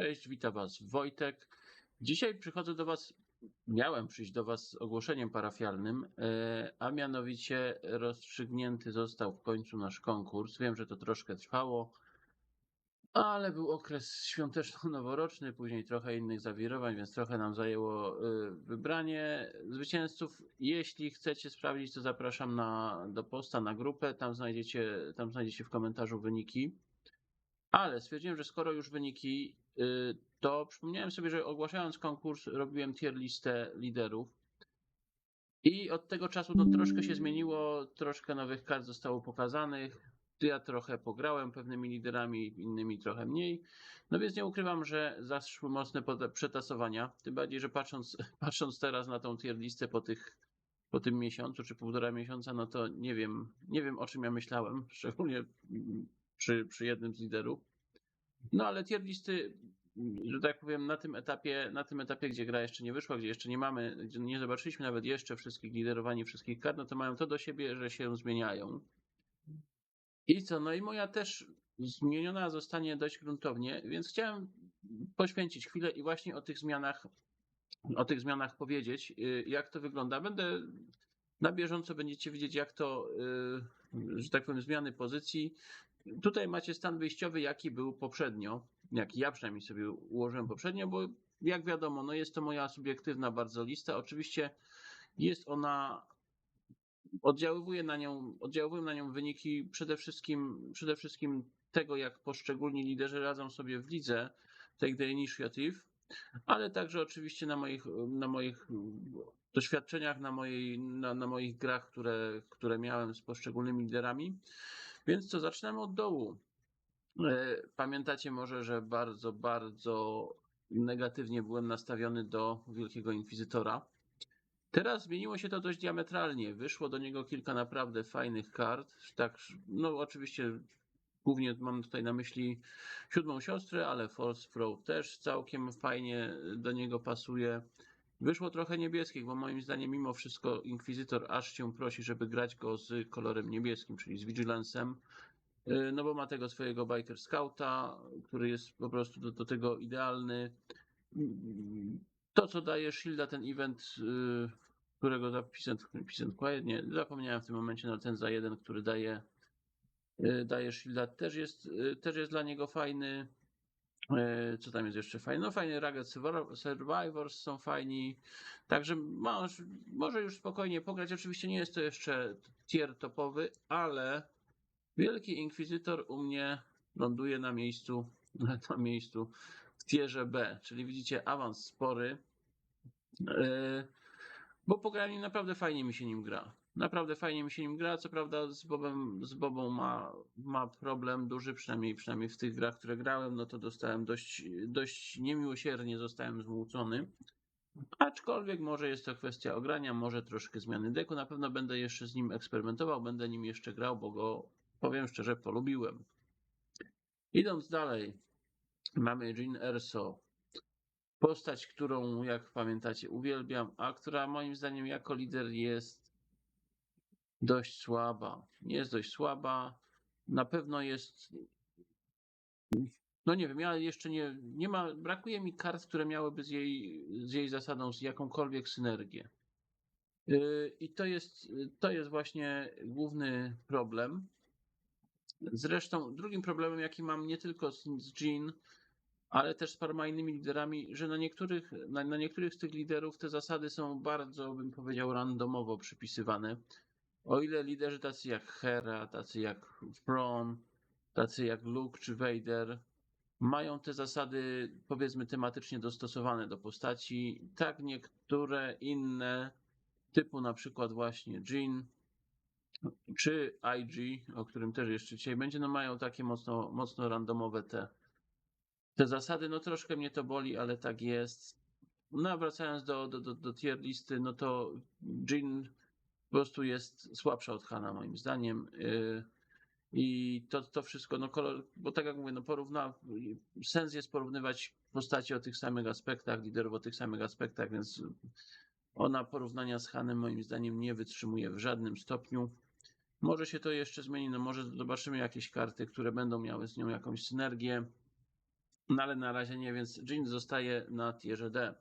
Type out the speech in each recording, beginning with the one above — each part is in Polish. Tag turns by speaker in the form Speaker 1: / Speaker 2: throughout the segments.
Speaker 1: Cześć, witam Was Wojtek. Dzisiaj przychodzę do Was, miałem przyjść do Was z ogłoszeniem parafialnym, e, a mianowicie rozstrzygnięty został w końcu nasz konkurs. Wiem, że to troszkę trwało, ale był okres świąteczno-noworoczny, później trochę innych zawirowań, więc trochę nam zajęło e, wybranie zwycięzców. Jeśli chcecie sprawdzić, to zapraszam na, do posta na grupę, tam znajdziecie, tam znajdziecie w komentarzu wyniki. Ale stwierdziłem, że skoro już wyniki, to przypomniałem sobie, że ogłaszając konkurs robiłem tier listę liderów. I od tego czasu to troszkę się zmieniło, troszkę nowych kart zostało pokazanych. Ja trochę pograłem pewnymi liderami, innymi trochę mniej. No więc nie ukrywam, że zaszły mocne przetasowania. Tym bardziej, że patrząc, patrząc teraz na tą tier listę po tych po tym miesiącu czy półtora miesiąca, no to nie wiem, nie wiem o czym ja myślałem, szczególnie przy, przy jednym z liderów. No ale tier listy, że tak powiem, na tym etapie, na tym etapie, gdzie gra jeszcze nie wyszła, gdzie jeszcze nie mamy, gdzie nie zobaczyliśmy nawet jeszcze wszystkich liderowani wszystkich kart, no to mają to do siebie, że się zmieniają. I co? No i moja też zmieniona zostanie dość gruntownie, więc chciałem poświęcić chwilę i właśnie o tych zmianach, o tych zmianach powiedzieć, y, jak to wygląda. Będę na bieżąco będziecie widzieć, jak to, y, że tak powiem, zmiany pozycji. Tutaj macie stan wyjściowy, jaki był poprzednio, jaki ja przynajmniej sobie ułożyłem poprzednio, bo jak wiadomo, no jest to moja subiektywna bardzo lista. Oczywiście jest ona, oddziaływuje na nią, oddziaływują na nią wyniki przede wszystkim, przede wszystkim tego, jak poszczególni liderzy radzą sobie w lidze Take the Initiative, ale także oczywiście na moich, na moich doświadczeniach, na, mojej, na, na moich grach, które, które miałem z poszczególnymi liderami. Więc co, zaczynamy od dołu. E, Pamiętacie może, że bardzo, bardzo negatywnie byłem nastawiony do Wielkiego Inkwizytora. Teraz zmieniło się to dość diametralnie. Wyszło do niego kilka naprawdę fajnych kart. Tak, no oczywiście głównie mam tutaj na myśli siódmą siostrę, ale Force Pro też całkiem fajnie do niego pasuje. Wyszło trochę niebieskich, bo moim zdaniem mimo wszystko Inkwizytor aż cię prosi, żeby grać go z kolorem niebieskim, czyli z Vigilancem. Yy, No bo ma tego swojego Biker Scouta, który jest po prostu do, do tego idealny. To, co daje Shielda, ten event, yy, którego za and Quiet, nie, zapomniałem w tym momencie na ten za jeden, który daje, yy, daje Shielda, też jest, też jest dla niego fajny. E, Co tam jest jeszcze fajne? No fajny Rugged Survivor- Survivors są fajni. Także masz, może już spokojnie pograć. Oczywiście nie jest to jeszcze tier topowy, ale Wielki Inkwizytor u mnie ląduje na miejscu, na miejscu w tierze B, czyli widzicie awans spory. E, Bo nim naprawdę fajnie mi się nim gra. Naprawdę fajnie mi się nim gra. Co prawda z Bobem, z Bobą ma, ma problem duży, przynajmniej, przynajmniej w tych grach, które grałem, no to dostałem dość, dość niemiłosiernie zostałem zmłócony. Aczkolwiek może jest to kwestia ogrania, może troszkę zmiany deku. Na pewno będę jeszcze z nim eksperymentował, będę nim jeszcze grał, bo go powiem szczerze, polubiłem. Idąc dalej, mamy Jean Erso. Postać, którą, jak pamiętacie, uwielbiam, a która moim zdaniem jako lider jest dość słaba. Jest dość słaba. Na pewno jest. No nie wiem, ja jeszcze nie, nie ma. Brakuje mi kart, które miałyby z jej, z jej zasadą z jakąkolwiek synergię. Yy, I to jest, to jest właśnie główny problem. Zresztą drugim problemem, jaki mam nie tylko z, z Jean, ale też z paroma innymi liderami, że na niektórych, na, na niektórych z tych liderów te zasady są bardzo, bym powiedział, randomowo przypisywane. O ile liderzy tacy jak Hera, tacy jak Thrawn, tacy jak Luke czy Vader mają te zasady powiedzmy tematycznie dostosowane do postaci, tak niektóre inne typu na przykład właśnie Jean czy IG, o którym też jeszcze dzisiaj będzie, no mają takie mocno, mocno randomowe te, te zasady. No troszkę mnie to boli, ale tak jest. No a wracając do, do, do, do tier listy, no to Jean prostu jest słabsza od Hana moim zdaniem. Yy, I to, to wszystko, no kolor, bo tak jak mówię, no porówna, sens jest porównywać postacie o tych samych aspektach, liderów o tych samych aspektach, więc ona porównania z Hanem moim zdaniem nie wytrzymuje w żadnym stopniu. Może się to jeszcze zmieni, no może zobaczymy jakieś karty, które będą miały z nią jakąś synergię. No ale na razie nie, więc Jin zostaje na tierze D.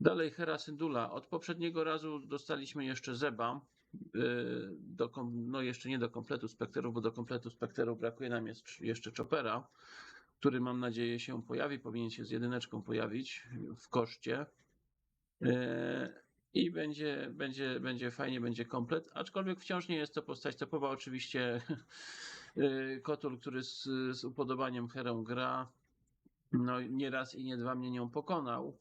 Speaker 1: Dalej Hera Syndula. Od poprzedniego razu dostaliśmy jeszcze Zeba. yy, Do, no jeszcze nie do kompletu spekterów, bo do kompletu spekterów brakuje nam jeszcze Chopera, który mam nadzieję się pojawi. Powinien się z jedyneczką pojawić w koszcie. Yy, I będzie, będzie, będzie fajnie, będzie komplet. Aczkolwiek wciąż nie jest to postać topowa. Oczywiście yy, Kotul, który z, z upodobaniem Herą gra, no nie raz i nie dwa mnie nią pokonał.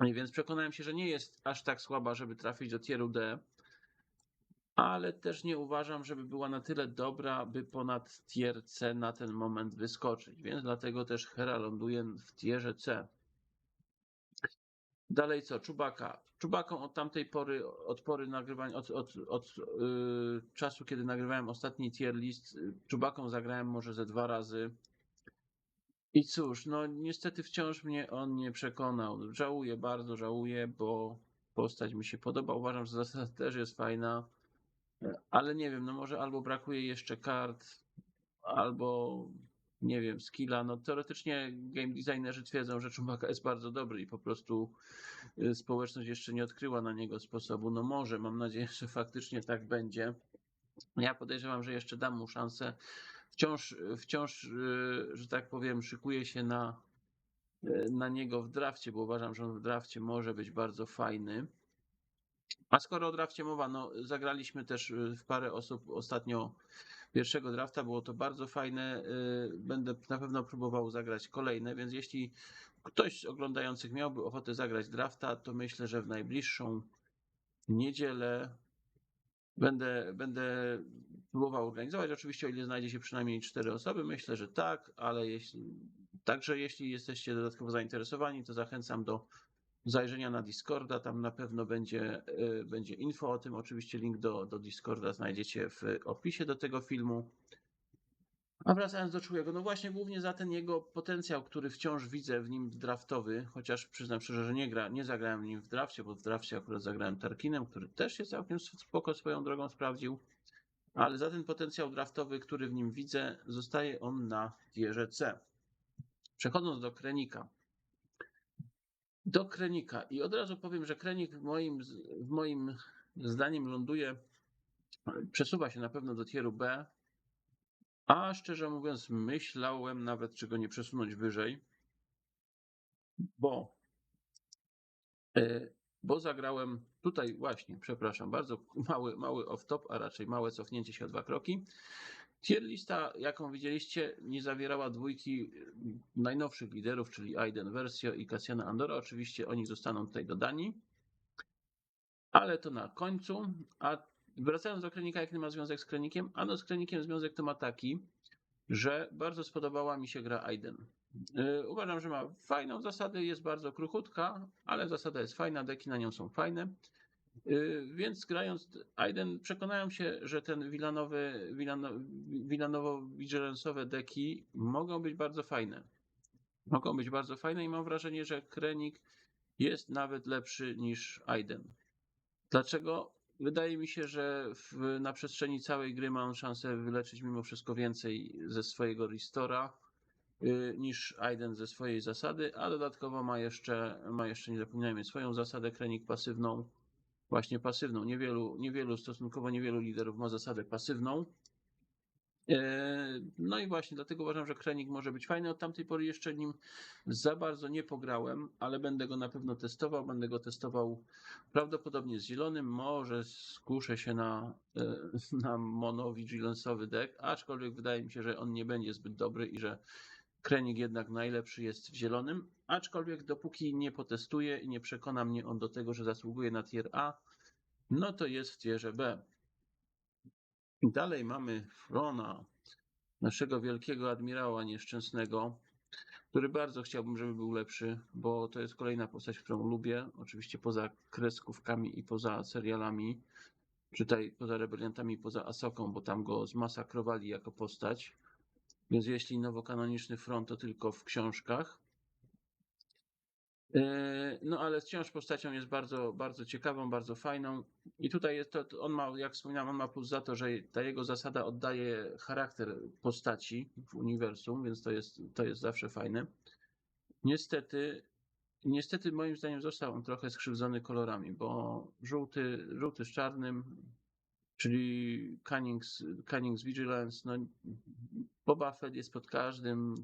Speaker 1: Więc przekonałem się, że nie jest aż tak słaba, żeby trafić do tieru D, ale też nie uważam, żeby była na tyle dobra, by ponad tier C na ten moment wyskoczyć. Więc dlatego też Hera ląduje w tierze C. Dalej co? Czubaka. Czubaką od tamtej pory, od pory nagrywania, od, od, od yy, czasu, kiedy nagrywałem ostatni tier list, yy, Czubaką zagrałem może ze dwa razy. I cóż, no niestety wciąż mnie on nie przekonał. Żałuję, bardzo żałuję, bo postać mi się podoba. Uważam, że zasada też jest fajna, ale nie wiem, no może albo brakuje jeszcze kart, albo nie wiem, skilla. No teoretycznie game designerzy twierdzą, że Czubaka jest bardzo dobry i po prostu y, społeczność jeszcze nie odkryła na niego sposobu. No może, mam nadzieję, że faktycznie tak będzie. Ja podejrzewam, że jeszcze dam mu szansę. Wciąż, wciąż, y, że tak powiem, szykuję się na, y, na niego w drafcie, bo uważam, że on w drafcie może być bardzo fajny. A skoro o drafcie mowa, no zagraliśmy też y, w parę osób ostatnio pierwszego drafta, było to bardzo fajne. Będę na pewno próbował zagrać kolejne, więc jeśli ktoś z oglądających miałby ochotę zagrać drafta, to myślę, że w najbliższą niedzielę Będę, będę próbował organizować. Oczywiście, o ile znajdzie się przynajmniej cztery osoby, myślę, że tak, ale jeśli, także jeśli jesteście dodatkowo zainteresowani, to zachęcam do zajrzenia na Discorda. Tam na pewno będzie, y, będzie info o tym. Oczywiście link do, do Discorda znajdziecie w opisie do tego filmu. A wracając do Czułego, no właśnie głównie za ten jego potencjał, który wciąż widzę w nim draftowy, chociaż przyznam szczerze, że nie, gra, nie zagrałem nim w drafcie, bo w drafcie akurat zagrałem Tarkinem, który też się całkiem spoko swoją drogą sprawdził, ale za ten potencjał draftowy, który w nim widzę, zostaje on na tierze C. Przechodząc do Krenika. Do Krenika i od razu powiem, że Krenik w moim, w moim zdaniem ląduje, przesuwa się na pewno do tieru B, a szczerze mówiąc, myślałem nawet, czy go nie przesunąć wyżej, bo, e, bo zagrałem tutaj właśnie, przepraszam, bardzo mały, mały off-top, a raczej małe cofnięcie się o dwa kroki. Tier lista, jaką widzieliście, nie zawierała dwójki najnowszych liderów, czyli Aiden Versio i Cassiana Andora. Oczywiście oni zostaną tutaj dodani, ale to na końcu. A wracając do Krenika, jaki ma związek z Krenikiem? Ano z Krenikiem związek to ma taki, że bardzo spodobała mi się gra Aiden. Yy, Uważam, że ma fajną zasadę, jest bardzo kruchutka, ale zasada jest fajna, deki na nią są fajne. Yy, Więc grając Aiden przekonałem się, że ten wilanowy, wilano, wilanowo-vigilance'owe deki mogą być bardzo fajne. Mogą być bardzo fajne i mam wrażenie, że Krenik jest nawet lepszy niż Aiden. Dlaczego? Wydaje mi się, że w, na przestrzeni całej gry ma on szansę wyleczyć mimo wszystko więcej ze swojego restora y, niż Aiden ze swojej zasady, a dodatkowo ma jeszcze, ma jeszcze nie zapominajmy, swoją zasadę krenik pasywną, właśnie pasywną. Niewielu, niewielu, stosunkowo niewielu liderów ma zasadę pasywną. E, No i właśnie, dlatego uważam, że Krenik może być fajny. Od tamtej pory jeszcze nim za bardzo nie pograłem, ale będę go na pewno testował. Będę go testował prawdopodobnie z zielonym. Może skuszę się na, e, na mono vigilance'owy deck, aczkolwiek wydaje mi się, że on nie będzie zbyt dobry i że Krenik jednak najlepszy jest w zielonym. Aczkolwiek dopóki nie potestuję i nie przekona mnie on do tego, że zasługuje na tier A, no to jest w tierze B. Dalej mamy Frona, naszego wielkiego admirała nieszczęsnego, który bardzo chciałbym, żeby był lepszy, bo to jest kolejna postać, którą lubię. Oczywiście poza kreskówkami i poza serialami, czy tutaj poza rebeliantami, poza Asoką, bo tam go zmasakrowali jako postać. Więc jeśli nowokanoniczny front, to tylko w książkach. E, No ale wciąż postacią jest bardzo, bardzo ciekawą, bardzo fajną. I tutaj jest to on ma, jak wspominałem, on ma plus za to, że ta jego zasada oddaje charakter postaci w uniwersum, więc to jest, to jest zawsze fajne. Niestety, niestety moim zdaniem został on trochę skrzywdzony kolorami, bo żółty, żółty z czarnym, czyli Cunning's, Cunning's Vigilance, no Boba Fett jest pod każdym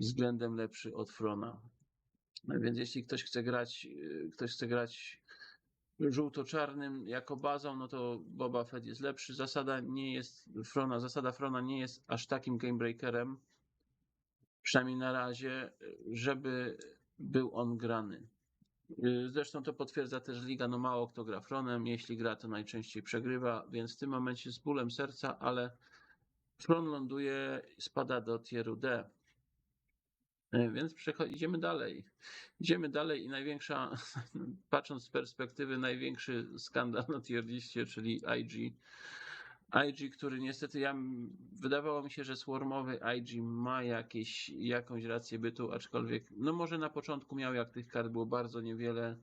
Speaker 1: względem lepszy od Frona. Więc jeśli ktoś chce grać, yy, ktoś chce grać żółto-czarnym jako bazą, no to Boba Fett jest lepszy. Zasada nie jest Frona, zasada Frona nie jest aż takim gamebreakerem, przynajmniej na razie, żeby był on grany. Yy, Zresztą to potwierdza też liga, no mało kto gra Fronem, jeśli gra to najczęściej przegrywa, więc w tym momencie z bólem serca, ale Fron ląduje, spada do tieru D. E, Więc idziemy dalej. Idziemy dalej i największa, patrząc z perspektywy, największy skandal na tier liście, czyli IG. IG, który niestety ja, wydawało mi się, że swarmowy IG ma jakieś, jakąś rację bytu, aczkolwiek, no może na początku miał, jak tych kart było bardzo niewiele.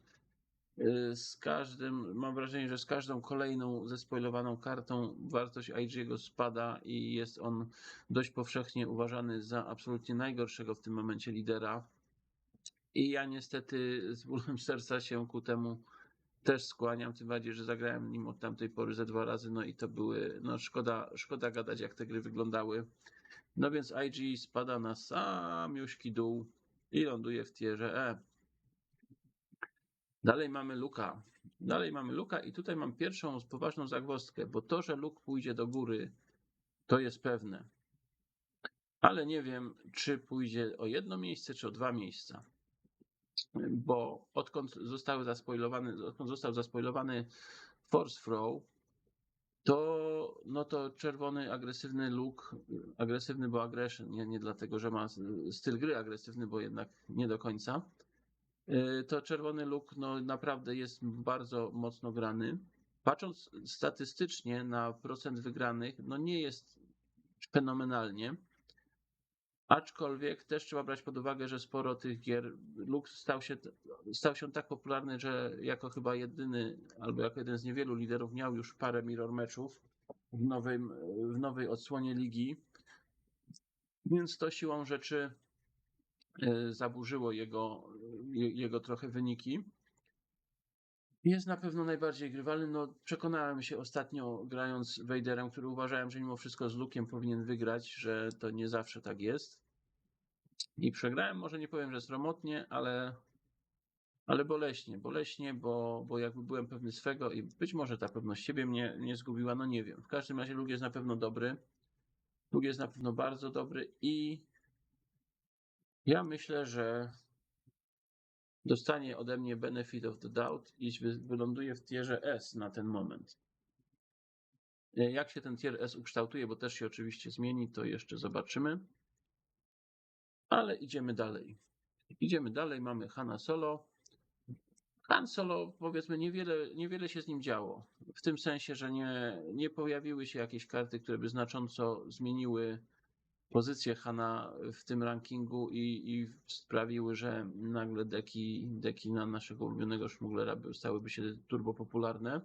Speaker 1: Yy, Z każdym, mam wrażenie, że z każdą kolejną zespoilowaną kartą wartość IG'ego spada i jest on dość powszechnie uważany za absolutnie najgorszego w tym momencie lidera. I ja niestety z bólem serca się ku temu też skłaniam, tym bardziej, że zagrałem nim od tamtej pory ze dwa razy, no i to były, no szkoda, szkoda gadać jak te gry wyglądały. No więc IG spada na samiuśki dół i ląduje w tierze E. Dalej mamy Luka. Dalej mamy Luka i tutaj mam pierwszą poważną zagwozdkę, bo to, że Luke pójdzie do góry, to jest pewne. Ale nie wiem, czy pójdzie o jedno miejsce, czy o dwa miejsca. Bo odkąd zostały zaspoilowany, odkąd został zaspoilowany Force Throw, to, no to czerwony, agresywny look, agresywny, bo aggression, nie, nie dlatego, że ma styl gry agresywny, bo jednak nie do końca. Yy, To czerwony look no, naprawdę jest bardzo mocno grany. Patrząc statystycznie na procent wygranych, no nie jest fenomenalnie. Aczkolwiek też trzeba brać pod uwagę, że sporo tych gier Lux stał się, stał się tak popularny, że jako chyba jedyny albo jako jeden z niewielu liderów miał już parę mirror meczów w, nowym, w nowej odsłonie ligi. Więc to siłą rzeczy e, zaburzyło jego, je- jego trochę wyniki. Jest na pewno najbardziej grywalny. No, przekonałem się ostatnio grając Vaderem, który uważałem, że mimo wszystko z Lukiem powinien wygrać, że to nie zawsze tak jest. I przegrałem, może nie powiem, że sromotnie, ale, ale boleśnie, boleśnie, bo, bo jakby byłem pewny swego i być może ta pewność siebie mnie nie zgubiła, no nie wiem. W każdym razie Luke jest na pewno dobry. Luke jest na pewno bardzo dobry i ja myślę, że dostanie ode mnie benefit of the doubt i wy- wyląduje w tierze S na ten moment. E, Jak się ten tier S ukształtuje, bo też się oczywiście zmieni, to jeszcze zobaczymy. Ale idziemy dalej. Idziemy dalej, mamy Hanna Solo. Han Solo, powiedzmy, niewiele, niewiele się z nim działo. W tym sensie, że nie, nie pojawiły się jakieś karty, które by znacząco zmieniły pozycję Hana w tym rankingu i, i sprawiły, że nagle deki, deki na naszego ulubionego szmuglera by, stałyby się turbo popularne.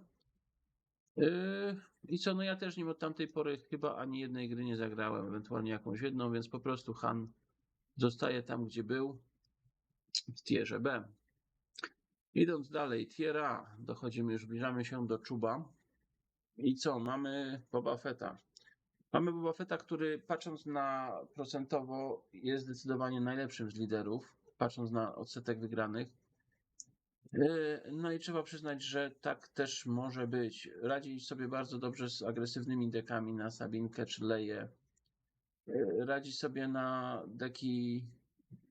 Speaker 1: Yy, I co, no ja też nim od tamtej pory chyba ani jednej gry nie zagrałem, ewentualnie jakąś jedną, więc po prostu Han zostaje tam, gdzie był, w tierze B. Idąc dalej, tier A, dochodzimy, już zbliżamy się do Czuba. I co, mamy Boba Fetta. Mamy Boba Fetta, który patrząc na procentowo jest zdecydowanie najlepszym z liderów, patrząc na odsetek wygranych. Yy, No i trzeba przyznać, że tak też może być. Radzi sobie bardzo dobrze z agresywnymi dekami na Sabinkę czy Leję. Yy, Radzi sobie na deki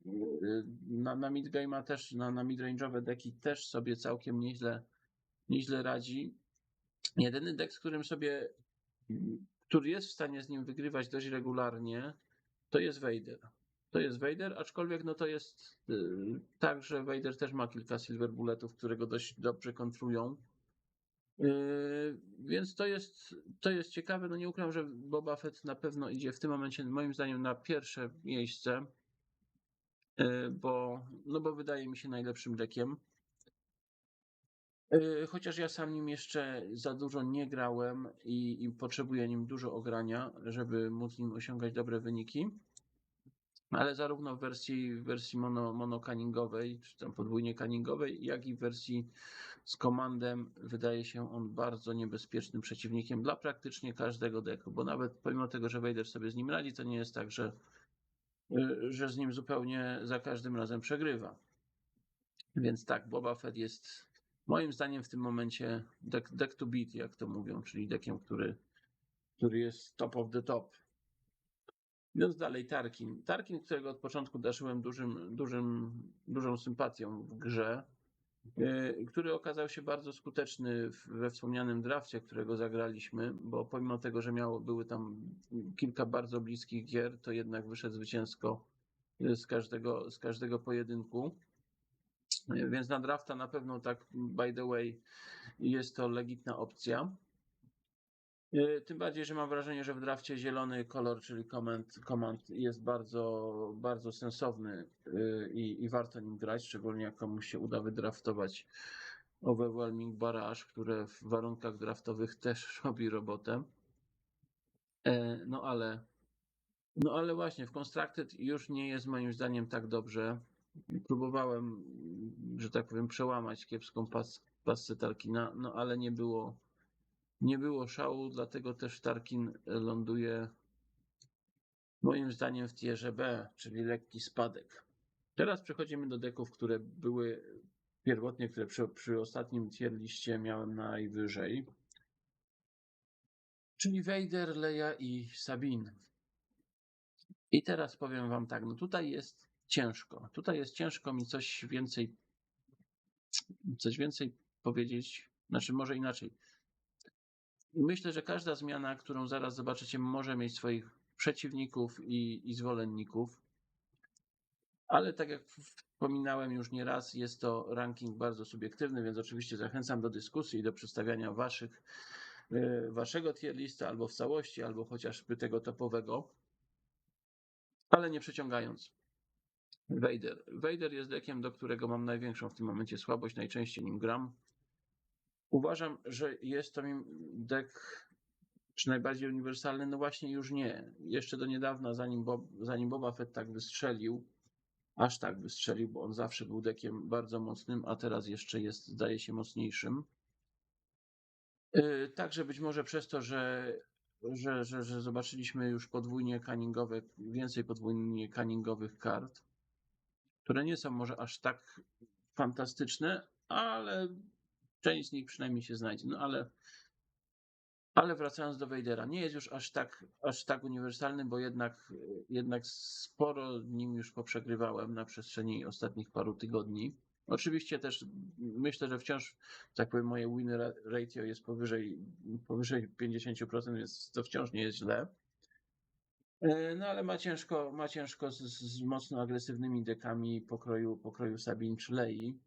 Speaker 1: yy, na, na midgame'a też, na, na midrange'owe deki też sobie całkiem nieźle, nieźle radzi. Jedyny deck, z którym sobie, który jest w stanie z nim wygrywać dość regularnie, to jest Vader. To jest Vader, aczkolwiek no to jest yy, tak, że Vader też ma kilka silver bulletów, które go dość dobrze kontrują. Yy, Więc to jest, to jest ciekawe. No nie ukrywam, że Boba Fett na pewno idzie w tym momencie, moim zdaniem, na pierwsze miejsce. e, bo, no bo wydaje mi się najlepszym deckiem. E, Chociaż ja sam nim jeszcze za dużo nie grałem i, i potrzebuję nim dużo ogrania, żeby móc nim osiągać dobre wyniki. Ale zarówno w wersji, w wersji mono, monokaningowej, czy tam podwójnie kaningowej, jak i w wersji z komandem wydaje się on bardzo niebezpiecznym przeciwnikiem dla praktycznie każdego deku, bo nawet pomimo tego, że Vader sobie z nim radzi, to nie jest tak, że, y, że z nim zupełnie za każdym razem przegrywa. Więc tak, Boba Fett jest moim zdaniem w tym momencie deck, deck to beat, jak to mówią, czyli deckiem, który, który jest top of the top. Idąc dalej, Tarkin. Tarkin, którego od początku darzyłem dużym, dużym, dużą sympatią w grze, yy, który okazał się bardzo skuteczny we wspomnianym drafcie, którego zagraliśmy, bo pomimo tego, że miało, były tam kilka bardzo bliskich gier, to jednak wyszedł zwycięsko yy, z każdego, z każdego pojedynku. Więc na drafta na pewno tak, by the way, jest to legitna opcja. Yy, Tym bardziej, że mam wrażenie, że w drafcie zielony kolor, czyli command, command jest bardzo, bardzo sensowny yy, i, i warto nim grać, szczególnie jak komuś się uda wydraftować Overwhelming Barrage, które w warunkach draftowych też robi robotę. E, No ale, no ale właśnie w Constructed już nie jest moim zdaniem tak dobrze. Próbowałem, że tak powiem, przełamać kiepską pas, Tarkina, no ale nie było, nie było szału, dlatego też Tarkin ląduje moim zdaniem w tierze B, czyli lekki spadek. Teraz przechodzimy do deków, które były pierwotnie, które przy, przy ostatnim tier liście miałem najwyżej. Czyli Vader, Leia i Sabine. I teraz powiem wam tak, no tutaj jest ciężko. Tutaj jest ciężko mi coś więcej coś więcej powiedzieć, znaczy może inaczej. Myślę, że każda zmiana, którą zaraz zobaczycie, może mieć swoich przeciwników i, i zwolenników. Ale tak jak wspominałem już nieraz, jest to ranking bardzo subiektywny, więc oczywiście zachęcam do dyskusji i do przedstawiania waszych, y, waszego tier lista albo w całości, albo chociażby tego topowego, ale nie przeciągając. Vader. Vader jest deckiem, do którego mam największą w tym momencie słabość, najczęściej nim gram. Uważam, że jest to mi deck czy najbardziej uniwersalny, no właśnie już nie. Jeszcze do niedawna, zanim, Bob, zanim Boba Fett tak wystrzelił, aż tak wystrzelił, bo on zawsze był deckiem bardzo mocnym, a teraz jeszcze jest, zdaje się, mocniejszym. Yy, Także być może przez to, że, że, że, że zobaczyliśmy już podwójnie kaningowe, więcej podwójnie kaningowych kart, które nie są może aż tak fantastyczne, ale część z nich przynajmniej się znajdzie. No ale, ale wracając do Vadera, nie jest już aż tak, aż tak uniwersalny, bo jednak, jednak sporo nim już poprzegrywałem na przestrzeni ostatnich paru tygodni. Oczywiście też myślę, że wciąż, tak powiem, moje win ra- ratio jest powyżej, powyżej 50%, więc to wciąż nie jest źle. E, No ale ma ciężko, ma ciężko z, z mocno agresywnymi dekami pokroju, pokroju Sabin czy Lei.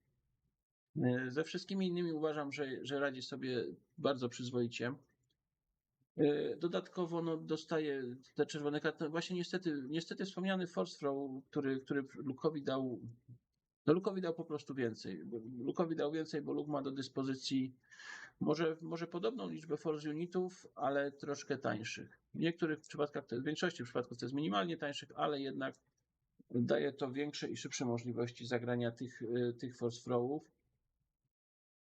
Speaker 1: E, Ze wszystkimi innymi uważam, że, że radzi sobie bardzo przyzwoicie. E, Dodatkowo no, dostaje te czerwone karty. No Właśnie niestety, niestety wspomniany Force Throw, który, który Lukowi dał. No Lukowi dał po prostu więcej. Lukowi dał więcej, bo Luke ma do dyspozycji może, może podobną liczbę Force Unitów, ale troszkę tańszych. W niektórych przypadkach, w większości przypadków to jest minimalnie tańszych, ale jednak daje to większe i szybsze możliwości zagrania tych, tych Force Throwów.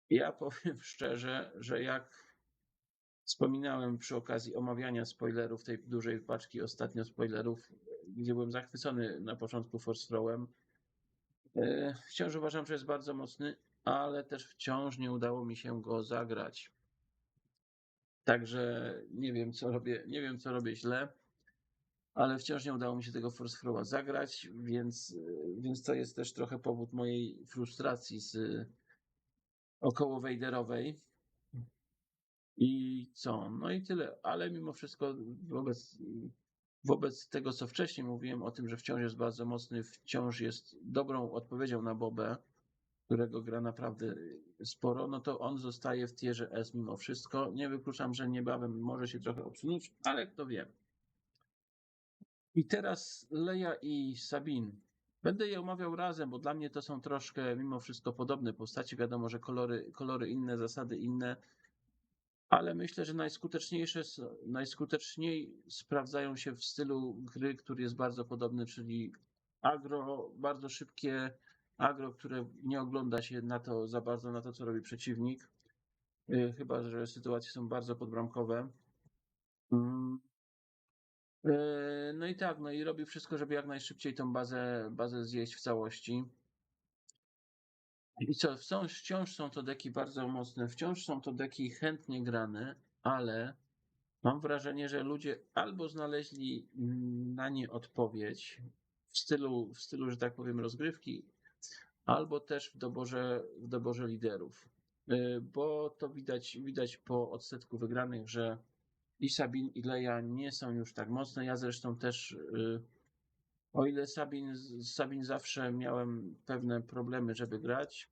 Speaker 1: Ja powiem szczerze, że jak wspominałem przy okazji omawiania spoilerów tej dużej paczki ostatnio spoilerów, gdzie byłem zachwycony na początku Force Throwem, wciąż uważam, że jest bardzo mocny, ale też wciąż nie udało mi się go zagrać. Także nie wiem, co robię, nie wiem, co robię źle, ale wciąż nie udało mi się tego Force Throwa zagrać, więc, więc to jest też trochę powód mojej frustracji z około Wejderowej. I co? No i tyle, ale mimo wszystko wobec, wobec tego, co wcześniej mówiłem o tym, że wciąż jest bardzo mocny, wciąż jest dobrą odpowiedzią na Bobę, którego gra naprawdę sporo, no to on zostaje w tierze S mimo wszystko. Nie wykluczam, że niebawem może się trochę obsunąć, ale kto wie. I teraz Leia i Sabin. Będę je omawiał razem, bo dla mnie to są troszkę mimo wszystko podobne postacie. Wiadomo, że kolory, kolory inne, zasady inne, ale myślę, że najskuteczniejsze, najskuteczniej sprawdzają się w stylu gry, który jest bardzo podobny, czyli agro, bardzo szybkie agro, które nie ogląda się na to za bardzo na to, co robi przeciwnik. Y, Chyba, że sytuacje są bardzo podbramkowe. Mm. E, No i tak, no i robi wszystko, żeby jak najszybciej tą bazę, bazę zjeść w całości. I co, wciąż, wciąż są to deki bardzo mocne, wciąż są to deki chętnie grane, ale mam wrażenie, że ludzie albo znaleźli mm, na nie odpowiedź w stylu, w stylu, że tak powiem, rozgrywki, albo też w doborze, w doborze liderów. E, Bo to widać, widać po odsetku wygranych, że i Sabin, i Leja nie są już tak mocne. Ja zresztą też, y, o ile Sabin, Sabin zawsze miałem pewne problemy, żeby grać,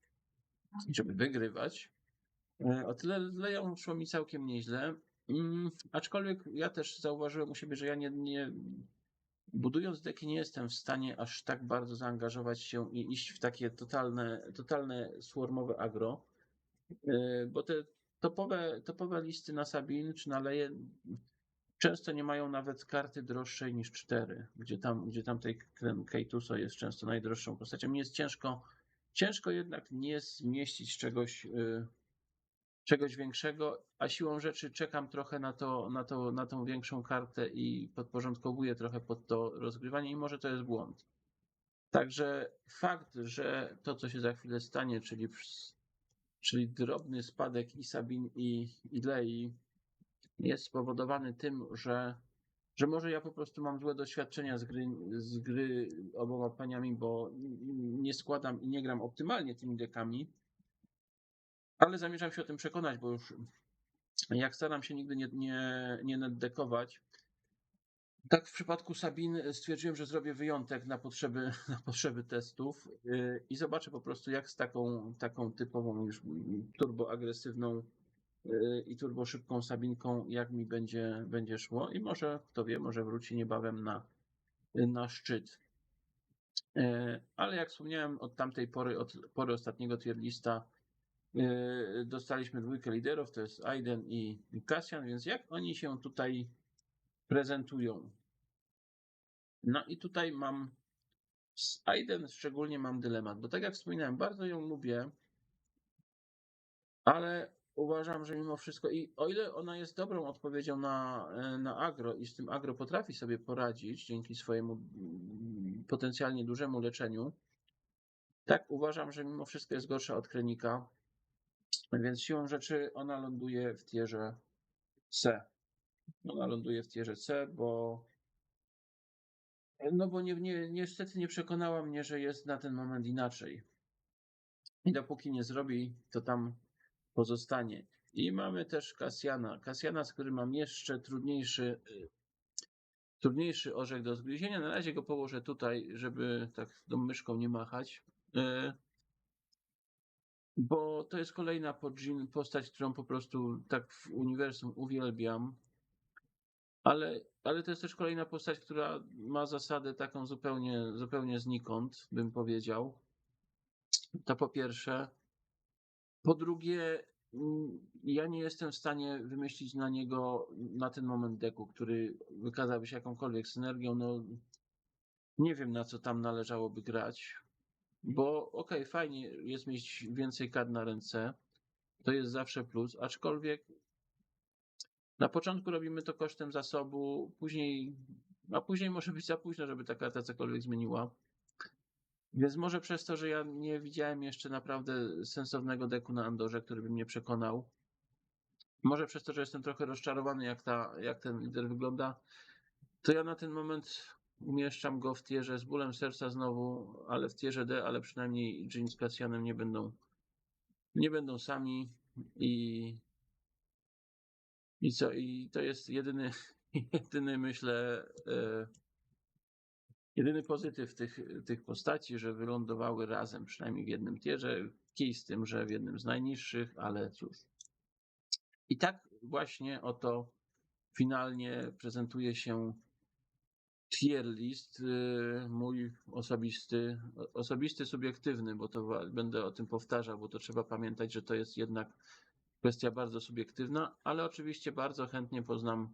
Speaker 1: żeby wygrywać, y, o tyle Leją szło mi całkiem nieźle. Mm, Aczkolwiek ja też zauważyłem u siebie, że ja nie, nie budując deki nie jestem w stanie aż tak bardzo zaangażować się i iść w takie totalne, totalne swarmowe agro, y, bo te topowe, topowe listy na Sabin czy na Leję często nie mają nawet karty droższej niż 4, gdzie tam, gdzie tam tej, Keituso jest często najdroższą postacią. Jest ciężko, ciężko jednak nie zmieścić czegoś, y, czegoś większego, a siłą rzeczy czekam trochę na, to, na, to, na tą większą kartę i podporządkowuję trochę pod to rozgrywanie i może to jest błąd. Także fakt, że to, co się za chwilę stanie, czyli, czyli drobny spadek i Sabin i, i Lei, jest spowodowany tym, że, że może ja po prostu mam złe doświadczenia z gry, z gry oboma paniami, bo nie składam i nie gram optymalnie tymi dekami, ale zamierzam się o tym przekonać, bo już jak staram się nigdy nie, nie, nie naddekować, tak w przypadku Sabin stwierdziłem, że zrobię wyjątek na potrzeby, na potrzeby testów yy, i zobaczę po prostu jak z taką, taką typową już turboagresywną i turbo szybką Sabinką, jak mi będzie, będzie szło i może, kto wie, może wróci niebawem na, na szczyt. Yy, Ale jak wspomniałem, od tamtej pory, od pory ostatniego tier lista yy, dostaliśmy dwójkę liderów, to jest Aiden i Cassian, więc jak oni się tutaj prezentują? No i tutaj mam z Aiden szczególnie mam dylemat, bo tak jak wspominałem, bardzo ją lubię, ale uważam, że mimo wszystko, i o ile ona jest dobrą odpowiedzią na, na agro i z tym agro potrafi sobie poradzić dzięki swojemu potencjalnie dużemu leczeniu, tak uważam, że mimo wszystko jest gorsza od Krenika, więc siłą rzeczy ona ląduje w tierze C. Ona ląduje w tierze C, bo no bo nie, nie, niestety nie przekonała mnie, że jest na ten moment inaczej. I dopóki nie zrobi, to tam pozostanie. I mamy też Kasjana. Kasjana, z którym mam jeszcze trudniejszy, y, trudniejszy orzech do zgryzienia. Na razie go położę tutaj, żeby tak tą myszką nie machać. Y, Bo to jest kolejna postać, którą po prostu tak w uniwersum uwielbiam. Ale, ale to jest też kolejna postać, która ma zasadę taką zupełnie, zupełnie znikąd, bym powiedział. To po pierwsze. Po drugie, mm, ja nie jestem w stanie wymyślić na niego na ten moment deku, który wykazałby się jakąkolwiek synergią. No, nie wiem na co tam należałoby grać, bo okej, okay, fajnie jest mieć więcej kart na ręce. To jest zawsze plus, aczkolwiek na początku robimy to kosztem zasobu, później, a później może być za późno, żeby ta karta cokolwiek zmieniła. Więc może przez to, że ja nie widziałem jeszcze naprawdę sensownego deku na Andorze, który by mnie przekonał. Może przez to, że jestem trochę rozczarowany, jak, ta, jak ten lider wygląda, to ja na ten moment umieszczam go w tierze z bólem serca znowu, ale w tierze D, ale przynajmniej Jean z Cassianem nie będą, nie będą sami i i co? I to jest jedyny, jedyny myślę, e, jedyny pozytyw tych, tych postaci, że wylądowały razem, przynajmniej w jednym tierze. Kij z tym, że w jednym z najniższych, ale cóż. I tak właśnie oto finalnie prezentuje się tier list, y, mój osobisty, osobisty, subiektywny, bo to będę o tym powtarzał, bo to trzeba pamiętać, że to jest jednak kwestia bardzo subiektywna, ale oczywiście bardzo chętnie poznam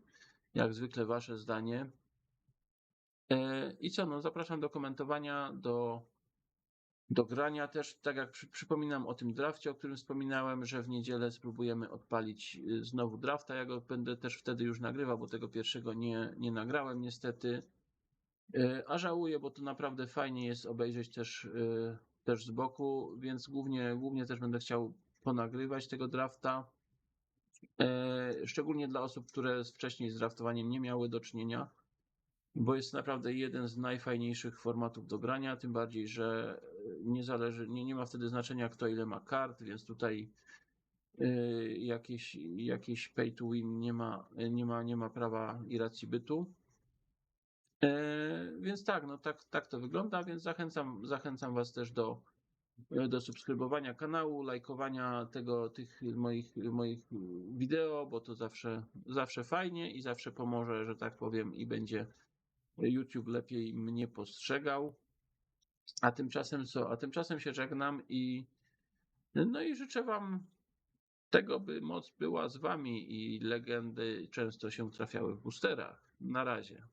Speaker 1: jak zwykle wasze zdanie. E, I co, no zapraszam do komentowania, do, do grania też, tak jak przy, przypominam o tym drafcie, o którym wspominałem, że w niedzielę spróbujemy odpalić y, znowu drafta, ja go będę też wtedy już nagrywał, bo tego pierwszego nie, nie nagrałem niestety. E, A żałuję, bo to naprawdę fajnie jest obejrzeć też, e, też z boku, więc głównie, głównie też będę chciał ponagrywać tego drafta. E, Szczególnie dla osób, które wcześniej z draftowaniem nie miały do czynienia, bo jest naprawdę jeden z najfajniejszych formatów do grania, tym bardziej, że nie zależy, nie, nie ma wtedy znaczenia kto ile ma kart, więc tutaj e, jakieś, jakieś pay to win nie ma, nie ma, nie ma prawa i racji bytu. E, Więc tak, no tak, tak to wygląda, więc zachęcam, zachęcam Was też do, do subskrybowania kanału, lajkowania tego, tych moich, moich wideo, bo to zawsze, zawsze fajnie i zawsze pomoże, że tak powiem, i będzie YouTube lepiej mnie postrzegał. A tymczasem co? A tymczasem się żegnam i no i życzę Wam tego, by moc była z Wami i legendy często się trafiały w boosterach. Na razie.